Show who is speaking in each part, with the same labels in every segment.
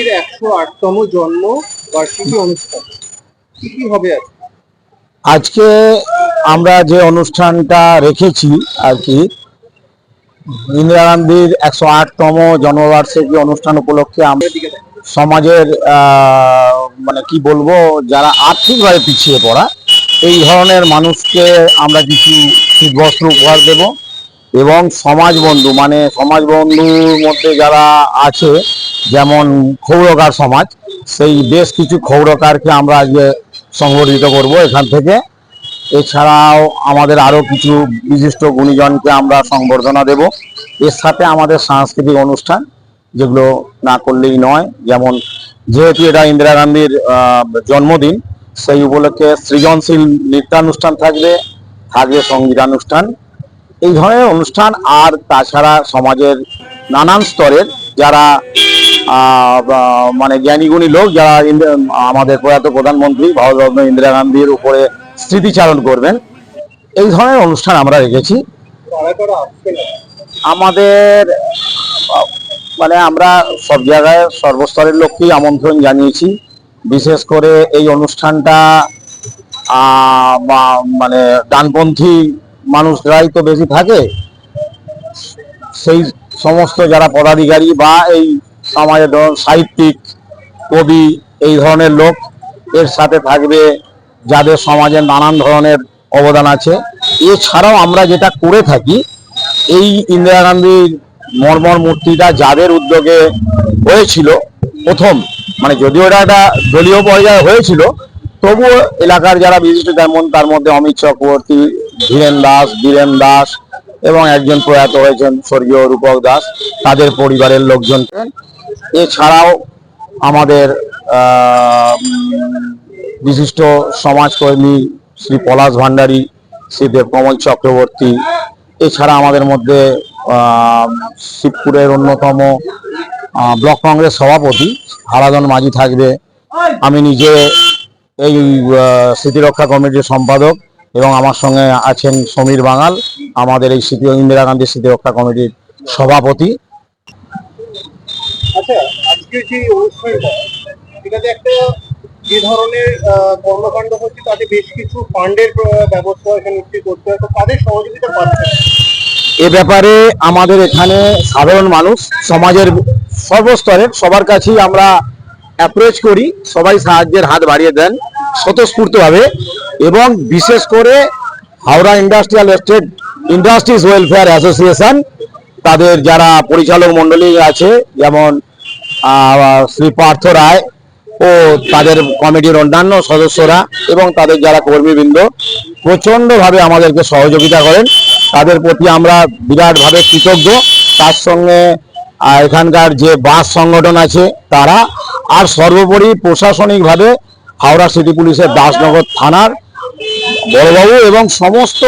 Speaker 1: গান্ধীর একশো আটতম জন্ম বার্ষিকী অনুষ্ঠান। কি কি হবে
Speaker 2: আজকে আমরা যে অনুষ্ঠানটা রেখেছি আর কি ইন্দিরা গান্ধীর একশো আটতম জন্মবার্ষিকী অনুষ্ঠান উপলক্ষে আমরা সমাজের মানে কি বলব যারা আর্থিকভাবে পিছিয়ে পড়া এই ধরনের মানুষকে আমরা কিছু শীতবস্ত্র উপহার দেব এবং সমাজ বন্ধু মানে সমাজ বন্ধুর মধ্যে যারা আছে যেমন ক্ষৌরকার সমাজ, সেই বেশ কিছু ক্ষৌরকারকে আমরা আজকে সংগঠিত করব এখান থেকে। এছাড়াও আমাদের আরও কিছু বিশিষ্ট গুণীজনকে আমরা সংবর্ধনা দেব। এর সাথে আমাদের সাংস্কৃতিক অনুষ্ঠান, যেগুলো না করলেই নয়, যেমন যেহেতু এটা ইন্দিরা গান্ধীর জন্মদিন, সেই উপলক্ষে সৃজনশীল নৃত্যানুষ্ঠান থাকবে থাকবে সঙ্গীতানুষ্ঠান এই ধরনের অনুষ্ঠান আর তাছাড়া সমাজের নানান স্তরের যারা মানে জ্ঞানীগুণী লোক যারা আমাদের প্রয়াত প্রধানমন্ত্রী ভারতরত্ন ইন্দিরা গান্ধীর উপরে স্মৃতিচারণ করবেন। এই ধরনের অনুষ্ঠান আমরা রেখেছি। আমাদের মানে আমরা সব জায়গায় সর্বস্তরের লোককেই আমন্ত্রণ জানিয়েছি। বিশেষ করে এই অনুষ্ঠানটা মানে ডানপন্থী মানুষরাই তো বেশি থাকে। সেই সমস্ত যারা পদাধিকারী বা এই সমাজের ধরুন সাহিত্যিক, কবি, এই ধরনের লোক এর সাথে থাকবে যাদের সমাজে নানান ধরনের অবদান আছে। এছাড়াও আমরা যেটা করে থাকি, এই ইন্দিরা গান্ধীর মর্মর মূর্তিটা যাদের উদ্যোগে হয়েছিল, প্রথম মানে যদিও এটা একটা দলীয় পর্যায়ে হয়েছিল, তবুও এলাকার যারা বিশিষ্ট যেমন তার মধ্যে অমিত চক্রবর্তী, ধীরেন দাস, বীরেন দাস এবং একজন প্রয়াত হয়েছেন স্বর্গীয় রূপক দাস, তাদের পরিবারের লোকজনকে এছাড়াও আমাদের বিশিষ্ট সমাজকর্মী শ্রী পলাশ ভান্ডারী শ্রী দেবকমল চক্রবর্তী, এছাড়া আমাদের মধ্যে শিবপুরের অন্যতম ব্লক কংগ্রেস সভাপতি হারাধন মাঝি থাকবে। আমি নিজে এই স্মৃতিরক্ষা কমিটির সম্পাদক এবং আমার সঙ্গে আছেন সমীর বাঙাল, আমাদের এই স্মৃতি ইন্দিরা গান্ধী স্মৃতিরক্ষা কমিটির সভাপতি।
Speaker 1: আচ্ছা আজকে যে অনুষ্ঠানটা, এটাতে একটা যে ধরনের কর্মকাণ্ড হচ্ছে, তাতে বেশ কিছু ফান্ডের ব্যবস্থা এখানে নিশ্চয়ই করতে হয়। তো তাদের সহযোগিতা পাচ্ছে?
Speaker 2: এ ব্যাপারে আমাদের এখানে সাধারণ মানুষ, সমাজের সর্বস্তরের, সবার কাছেই আমরা অ্যাপ্রোচ করি, সবাই সাহায্যের হাত বাড়িয়ে দেন, স্বতঃস্ফূর্তভাবে। এবং বিশেষ করে Howrah industrial estate industries welfare association তাদের যারা পরিচালক মণ্ডলী আছে, যেমন শ্রী পার্থ রায় ও তাদের কমিটির অন্যান্য সদস্যরা এবং তাদের যারা কর্মীবৃন্দ প্রচন্ডভাবে আমাদেরকে সহযোগিতা করেন। তাদের প্রতি আমরা বিরাটভাবে কৃতজ্ঞ। তার সঙ্গে এখানকার যে বাস সংগঠন আছে, তারা আর সর্বোপরি প্রশাসনিকভাবে হাওড়া সিটি পুলিশের দাসনগর থানার বড়বাবু এবং সমস্ত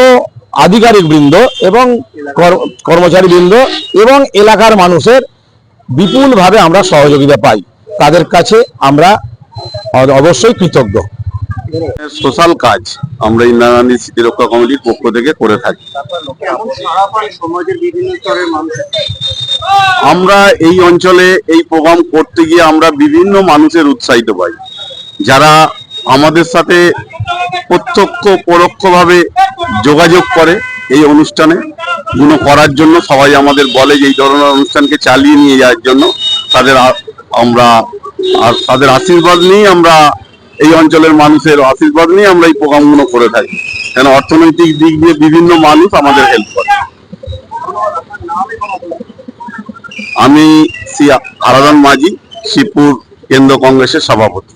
Speaker 2: আধিকারিক বৃন্দ এবং কর্মচারী বৃন্দ এবং এলাকার মানুষের বিপুলভাবে আমরা সহযোগিতা পাই। তাদের কাছে আমরা অবশ্যই কৃতজ্ঞ।
Speaker 3: সোশ্যাল কাজ আমরা ইন্দিরা গান্ধী স্মৃতিরক্ষা কমিটির পক্ষ থেকে করে থাকি। আমরা এই অঞ্চলে এই প্রোগ্রাম করতে গিয়ে আমরা বিভিন্ন মানুষের উৎসাহিত পাই। যারা আমাদের সাথে প্রত্যক্ষ পরোক্ষভাবে যোগাযোগ করে এই অনুষ্ঠানে গুলো করার জন্য, সবাই আমাদের বলে যে এই ধরনের অনুষ্ঠানকে চালিয়ে নিয়ে যাওয়ার জন্য। তাদের আমরা আর তাদের আশীর্বাদ নিয়েই আমরা এই অঞ্চলের মানুষের আশীর্বাদ নিয়ে আমরা এই প্রোগ্রামগুলো করে থাকি। কেন, অর্থনৈতিক দিক দিয়ে বিভিন্ন মানুষ আমাদের হেল্প করে। আমি শ্রী আরাধন মাঝি, শিবপুর কেন্দ্র কংগ্রেসের সভাপতি।